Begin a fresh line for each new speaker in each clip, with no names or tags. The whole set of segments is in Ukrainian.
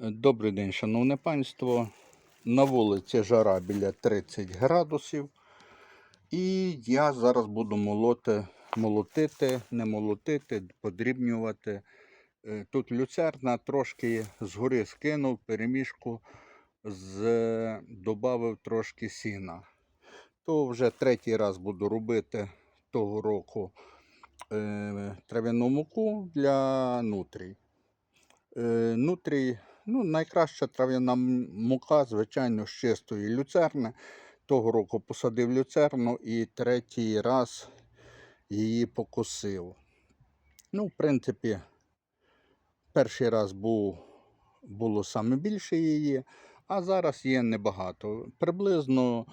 Добрий день, шановне панство. На вулиці жара біля 30 градусів. І я зараз буду молоти, молотити, не молотити, подрібнювати. Е, Тут люцерна трошки згори скинув перемішку, з, додав трошки сіна. То вже третій раз буду робити того року е, трав'яну муку для нутрій. Е, нутрій, ну, найкраща трав'яна мука, звичайно, з чистої люцерни. Того року посадив люцерну і третій раз її покосив. Ну, в принципі, перший раз був, було саме більше її, а зараз є небагато. Приблизно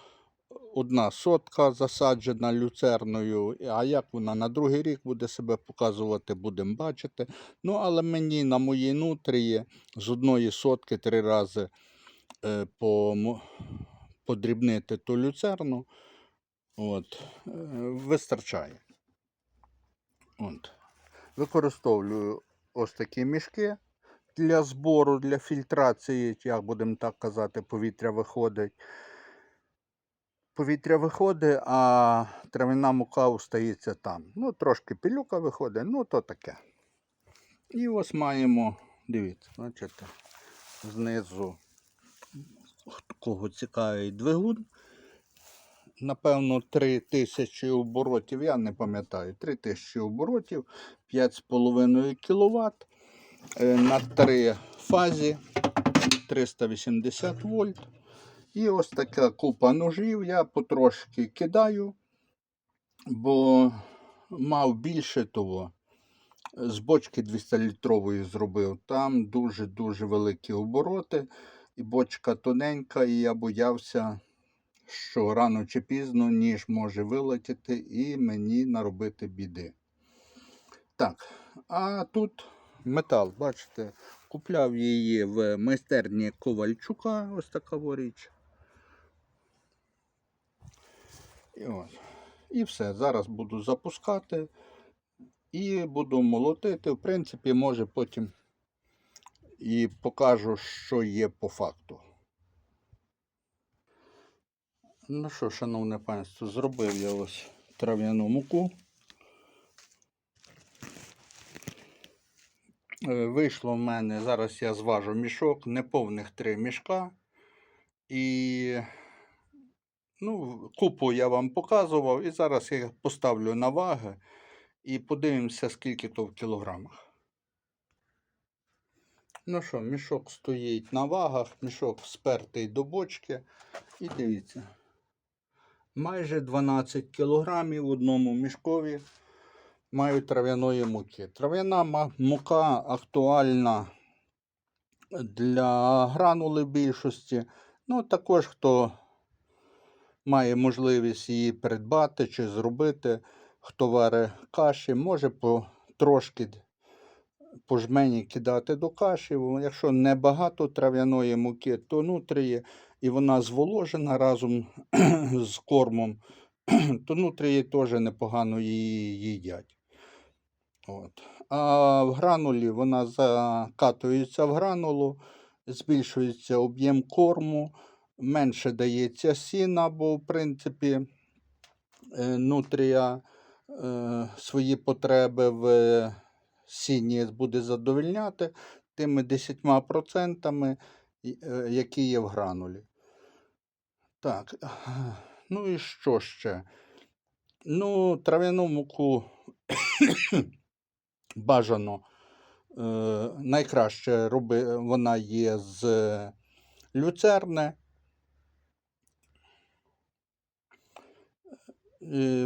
одна сотка засаджена люцерною, а як вона на другий рік буде себе показувати, будемо бачити. Ну, але мені на моїй нутрії з одної сотки три рази е, по, подрібнити ту люцерну. От, е, вистачає. От. Використовую ось такі мішки для збору, для фільтрації, як будемо так казати, повітря виходить. Повітря виходить, а травяна мука остається там. Ну, трошки пилюка виходить, ну то таке. І ось маємо, дивіться, бачите, знизу кого цікавий двигун. Напевно, 3000 оборотів, я не пам'ятаю, 3000 оборотів, 5,5 кВт на три фазі 380 вольт. І ось така купа ножів я потрошки кидаю, бо мав більше того. З бочки 200-літрової зробив. Там дуже-дуже великі обороти, і бочка тоненька, і я боявся, що рано чи пізно ніж може вилетіти і мені наробити біди. Так, а тут метал, бачите, купляв її в майстерні Ковальчука, ось така річ. І, ось. і все. Зараз буду запускати і буду молотити. В принципі, може потім і покажу, що є по факту. Ну що, шановне панство, зробив я ось трав'яну муку. Е, Вийшло в мене, зараз я зважу мішок, неповних три мішка. І ну, купу я вам показував, і зараз я поставлю на ваги і подивимося, скільки то в кілограмах. Ну що, мішок стоїть на вагах, мішок спертий до бочки. І дивіться. Майже 12 кілограмів в одному мішкові маю трав'яної муки. Трав'яна мука актуальна для гранули більшості. Ну, також хто має можливість її придбати чи зробити, хто варить каші, може по трошки по жмені кидати до каші. Якщо небагато трав'яної муки, то нутрії, і вона зволожена разом з кормом, то нутрії теж непогано її їдять. От. А в гранулі вона закатується в гранулу, збільшується об'єм корму, менше дається сіна, бо в принципі е, нутрія е, свої потреби в сіні буде задовольняти тими 10%, е, які є в гранулі. Так, ну і що ще? Ну, трав'яну муку бажано найкраще роби, вона є з люцерни.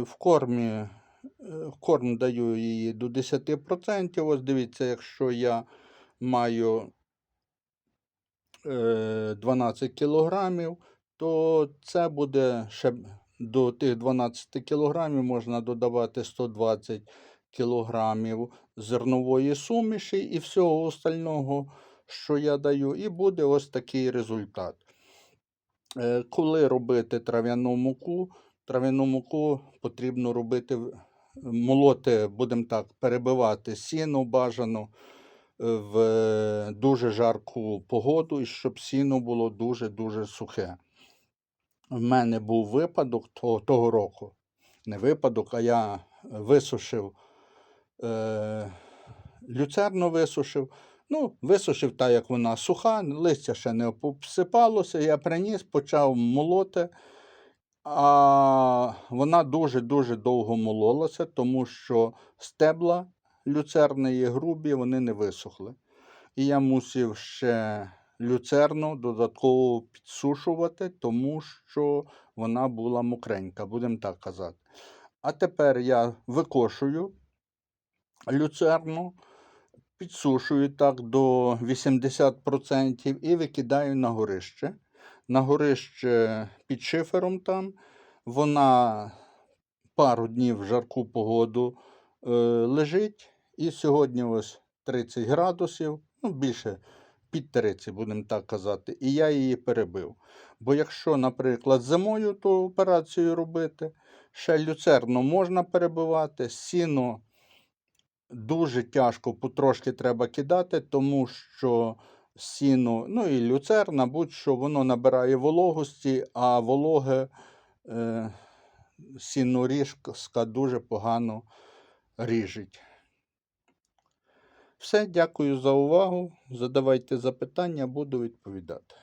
В кормі е, в корм даю її до 10%. Ось дивіться, якщо я маю е, 12 кілограмів, то це буде ще до тих 12 кілограмів можна додавати 120 кілограмів зернової суміші і всього остального, що я даю, і буде ось такий результат. Е, Коли робити трав'яну муку, трав'яну муку потрібно робити, молоти, будемо так, перебивати сіно бажано в дуже жарку погоду і щоб сіно було дуже-дуже сухе. В мене був випадок того, того року. Не випадок, а я висушив е, люцерну висушив. Ну, висушив так, як вона суха, листя ще не обсипалося. Я приніс, почав молоти. А вона дуже-дуже довго мололася, тому що стебла люцерни є грубі, вони не висохли. І я мусив ще люцерну додатково підсушувати, тому що вона була мокренька, будемо так казати. А тепер я викошую люцерну, підсушую так до 80% і викидаю на горище. На горище під шифером там. Вона пару днів в жарку погоду е, лежить. І сьогодні ось 30 градусів, ну більше під 30, будемо так казати. І я її перебив. Бо якщо, наприклад, зимою ту операцію робити, ще люцерну можна перебивати, сіно дуже тяжко потрошки треба кидати, тому що сіно, ну і люцерна, будь-що воно набирає вологості, а вологе е, сіноріжка дуже погано ріжить. Все, дякую за увагу. Задавайте запитання, буду відповідати.